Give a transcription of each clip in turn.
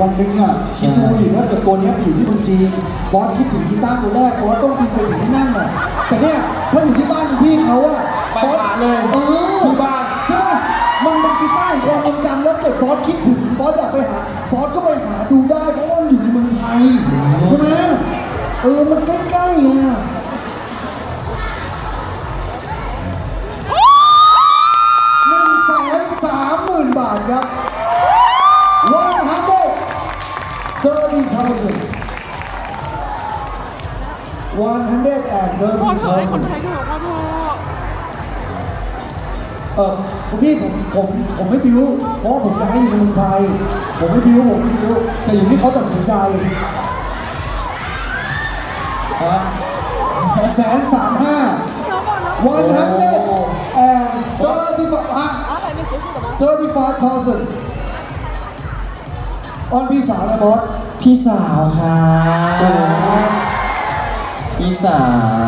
วันหนึ่งอะคิดดูดิถ้าเกิดตัวเนี้ยไปอยู่ที่เมืองจีนบอสคิดถึงกีตาร์ตัวแรกบอสต้องบินไปถึงที่นั่นน่ะแต่เนี่ยถ้าอยู่ที่บ้านคุณพี่เขาอะไปบอสหาเลยเออที่บ้านใช่ไหมมันเป็นกีตาร์ของความทรงจำแล้วเกิดบอสคิดถึงบอสอยากไปหาบอสก็ไปหาดูได้เพราะว่ามันอยู่ในเมืองไทยใช่ไหมเออมันใกล้ๆอะหนึ่งแสนสามหมื่นบาทครับ 40,000 พ่อเธอให้คนไทย 130,000เหรอพ่อเอเออคุณพี่ผมผมผมไม่บิ้วเพราะผมจะให้อยู่ในเมืองไทย ผมไม่บิ้วผมไม่บิ้วแต่อยู่ที่เขาตัดสินใจฮะแสนสามห้าเดี๋ยวหมดแล้ววันฮันเดดแอนเบอร์ดิฟาะอ๋อแบบนี้结束了吗ออนพี่สาวนะบอส พี่สาวครับพี่สา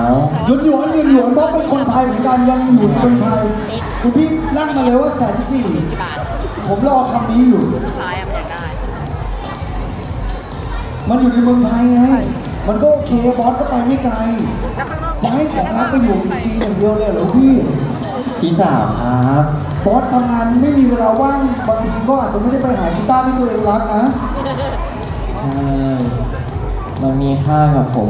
ว หยวนหยวนหยวนหยวนเพราะเป็นคนไทยเหมือนกันยังอยู่ในเมืองไทย คุณพี่ลั่งมาเลยว่าแสนสี่กี่บาทผมรอคำนี้อยู่ท้ายอะมันอยากได้ มันอยู่ในเมืองไทยไง มันก็โอเคบอสก็ไปไม่ไกล จะให้ของรักไปอยู่จีนอย่างเดียวเลยเหรอพี่ พี่สาวครับ บอสทำงานไม่มีเวลาว่างบางทีก็อาจจะไม่ได้ไปหากีตาร์ที่ตัวเองรักนะ ใช่มันมีค่ากับผม